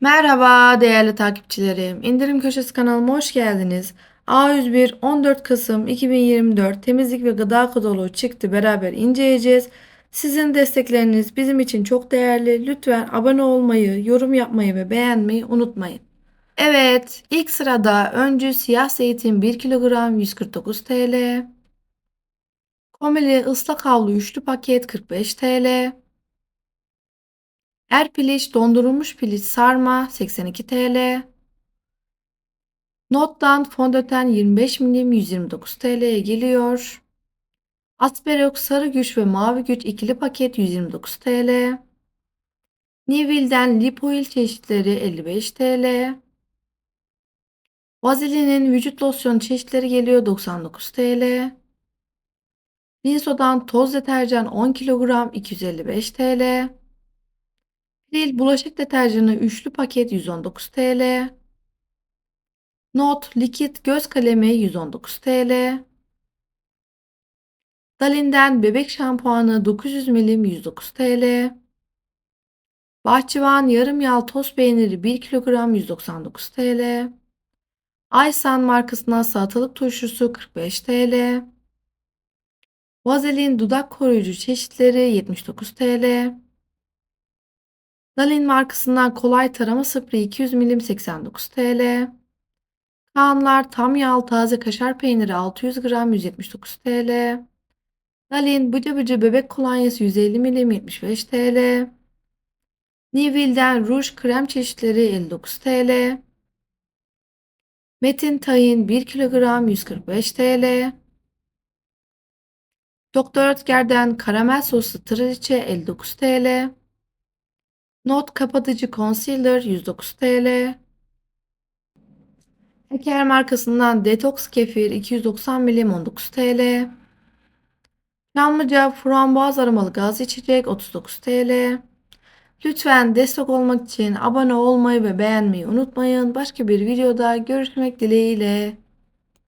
Merhaba değerli takipçilerim. İndirim Köşesi kanalıma hoş geldiniz. A101 14 Kasım 2024 temizlik ve gıda kadaloğu çıktı beraber inceleyeceğiz. Sizin destekleriniz bizim için çok değerli. Lütfen abone olmayı, yorum yapmayı ve beğenmeyi unutmayın. Evet, ilk sırada öncü siyah zeytin 1 kilogram 149 TL. Komili ıslak havlu üçlü paket 45 TL. Er piliç dondurulmuş piliç sarma 82 TL. Nottan fondöten 25 milim 129 TL'ye geliyor. Asperok sarı güç ve mavi güç ikili paket 129 TL. Nivil'den lip oil çeşitleri 55 TL. Vaselin'in vücut losyonu çeşitleri geliyor 99 TL. Linso'dan toz deterjan 10 kilogram 255 TL. Pril bulaşık deterjanı üçlü paket 119 TL. Not likit göz kalemi 119 TL. Dalin'den bebek şampuanı 900 milim 109 TL. Bahçıvan yarım yağ toz peyniri 1 kilogram 199 TL. Aysan markasından salatalık turşusu 45 TL. Vazelin dudak koruyucu çeşitleri 79 TL. Dalin markasından kolay tarama spreyi 200 milim 89 TL. Kaanlar tam yağlı taze kaşar peyniri 600 gram 179 TL. Dalin bıcı bıcı bebek kolonyası 150 milim 75 TL. Nivil'den ruj krem çeşitleri 59 TL. Metin tayin 1 kilogram 145 TL. Doktor Ötker'den karamel soslu trileçe 59 TL. Not kapatıcı concealer 109 TL. Eker markasından detoks kefir 290 milim 19 TL. Çamlıca frambuaz aromalı gaz içecek 39 TL. Lütfen destek olmak için abone olmayı ve beğenmeyi unutmayın. Başka bir videoda görüşmek dileğiyle.